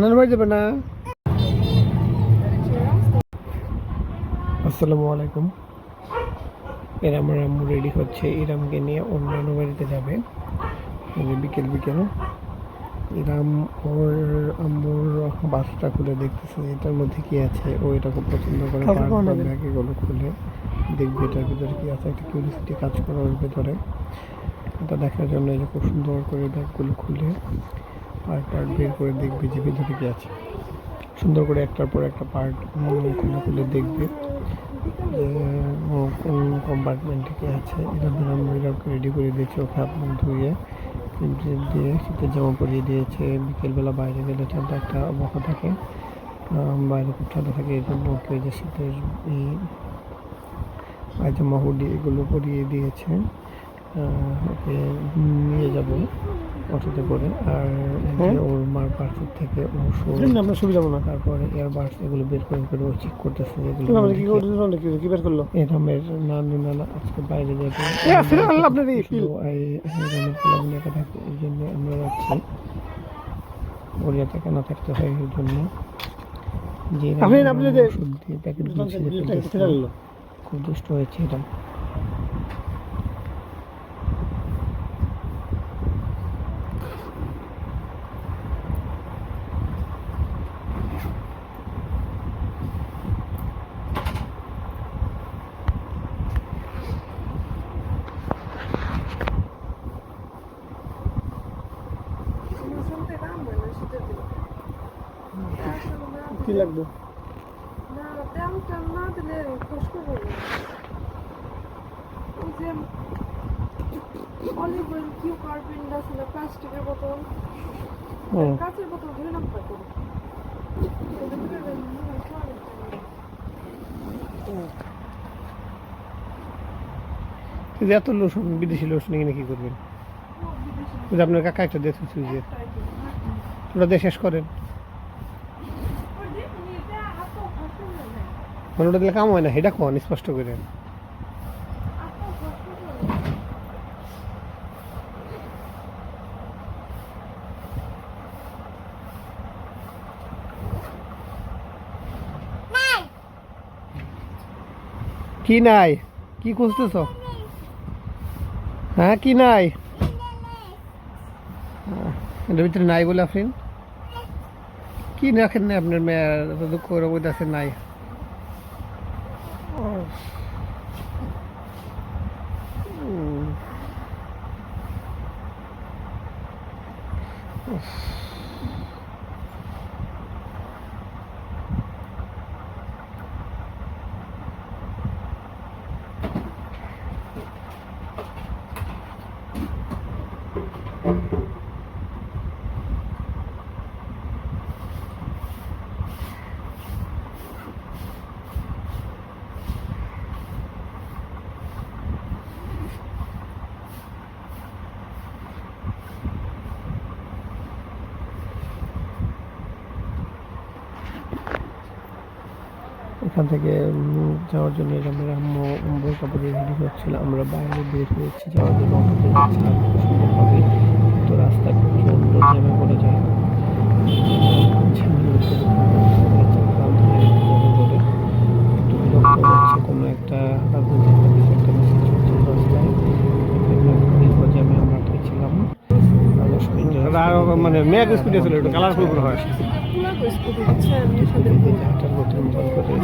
নানু বাড়ি যাবে না। আসসালামু আলাইকুম। এর আমার রেডি হচ্ছে। ইরামকে নিয়ে অন্য নানু বাড়িতে যাবে বিকেল বিকেল। ইরাম ওর আম্মুর বাসটা খুলে দেখতেছে। এটার মধ্যে কি আছে? ও এটা খুব পছন্দ করে। ব্যাগ এগুলো খুলে দেখবে এটার ভিতরে কি আছে। একটা কিউরিসিটি কাজ করে ওর ভিতরে। এটা দেখার জন্য যে খুব সুন্দর করে ব্যাগগুলো খুলে পার্ট পার্ট বের করে দেখবে যে ভিতরে কি আছে। সুন্দর করে একটার পর একটা পার্ট খুলে খুলে দেখবে যে কোন কম্পার্টমেন্টে কি আছে। এটা ধরে আমি এরকম রেডি করে দিয়েছি, ওকে আপনার ধুয়ে দিয়ে শীতের জামা পরিয়ে দিয়েছে। বিকেলবেলা বাইরে গেলে ঠান্ডা একটা অবস্থা থাকে। বাইরে খুব ঠান্ডা থাকে, এই জন্য ওকে যে শীতের পায়জামা হুডি এগুলো পরিয়ে দিয়েছে। ওকে নিয়ে যাব অটোতে করে। আর ওর মার পার্সেল থেকে আমরা সুবিধা না। তারপরে এয়ারবাডস এগুলো বের করে করে ও চেক করতেছে এগুলো কি বের করল? এরমের নানু নানা আজকে বাইরে যাবে। আল্লাহ আপনার এই একা থাকে জন্য আমরা যাচ্ছি। ওর যাতে কেন থাকতে হয় এই জন্য। যে আপনি আপনি যে-। খুব দুষ্ট হয়েছে এটা। কি লাগবে? অলিভ অয়েল কিউ আছে না প্লাস্টিকের বোতল। কাঁচের বোতল ধরে নাম এত লোশন বিদেশি লোশন কিনে কি করবেন? আপনার কাকা একটা দেখছি যে। ওটা দিয়ে শেষ করেন। মানে ওটা দিলে কাম হয় না সেটা কন স্পষ্ট করেন কি নাই? কি খুঁজতেছ? হ্যাঁ কি নাই? এটার ভিতরে নাই বলে আপনি কি রাখেন না আপনার মেয়ের দুঃখ করে আছে নাই। উম। এখান থেকে যাওয়ার জন্য আমরা আম্মু বোরকা পরে রেডি হচ্ছিল আমরা বাইরে বের হয়েছি, যাওয়ার জন্য অটোতে যাচ্ছিলাম খুব সুন্দরভাবে তো রাস্তা প্রচণ্ড জ্যামে পড়ে যায়। কোনো একটা মানে মেয়ে স্কুটি ছিল একটু কালারফুল হয় হাঁটার মতো মতন করে